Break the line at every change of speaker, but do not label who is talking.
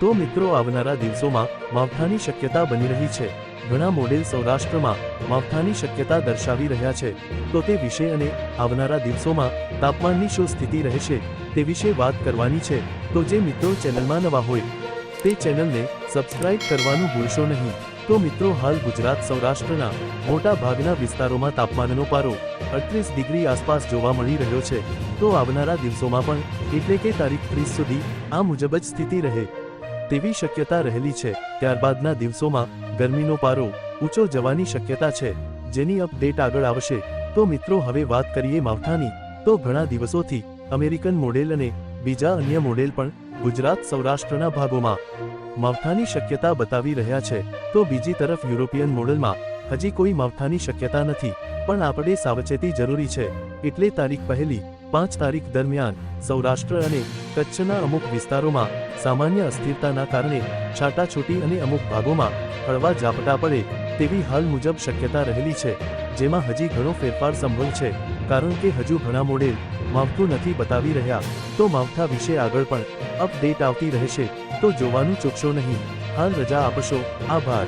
તો મિત્રો આવનારા દિવસોમાં માવઠાની શક્યતા બની રહી છે. ઘણા મોડેલ સૌરાષ્ટ્રમાં માવઠાની શક્યતા દર્શાવી રહ્યા છે. તો તે વિશે અને આવનારા દિવસોમાં તાપમાનની શું સ્થિતિ રહેશે તે વિશે વાત કરવાની છે. તો જે મિત્રો ચેનલમાં નવા હોય, તે ચેનલને સબસ્ક્રાઇબ કરવાનું ભૂલશો નહીં. તો મિત્રો હાલ ગુજરાત સૌરાષ્ટ્રના મોટા ભાગના વિસ્તારોમાં તાપમાનનો પારો અડત્રીસ ડિગ્રી આસપાસ જોવા મળી રહ્યો છે. તો આવનારા દિવસોમાં પણ એટલે કે તારીખ ત્રીસ સુધી આ મુજબ જ સ્થિતિ રહે. તેવી શક્યતા રહેલી છે. ત્યારબાદના દિવસોમાં ગરમીનો પારો ઊંચો જવાની શક્યતા છે. જેની અપડેટ આગળ આવશે. તો મિત્રો, હવે વાત કરીએ માવઠાની. તો ઘણા દિવસોથી અમેરિકન મોડેલ અને બીજા અન્ય મોડેલ પણ ગુજરાત સૌરાષ્ટ્રના ભાગોમાં માવઠાની શક્યતા બતાવી રહ્યા છે. તો બીજી તરફ યુરોપિયન મોડેલમાં હજી કોઈ માવઠાની શક્યતા નથી. પણ આપણે સાવચેતી જરૂરી છે. એટલે તારીખ પહેલી પાંચ તારીખ દરમિયાન સૌરાષ્ટ્ર અને કચ્છના અમુક વિસ્તારોમાં સામાન્ય અસ્થિરતાના કારણે છાટાછૂટી અને અમુક ભાગોમાં હળવા ઝાપટા પડે તેવી હાલ મુજબ શક્યતા રહેલી છે, જેમાં હજી ઘણો ફેરફાર સંભવ છે, કારણ કે હજુ ઘણા મોડેલ માવઠું નથી બતાવી રહ્યા, તો માવઠા વિશે આગળ પણ અપડેટ આવતી રહેશે, તો જોવાનું ચૂકશો નહીં. હાલ રજા આપશો. આભાર.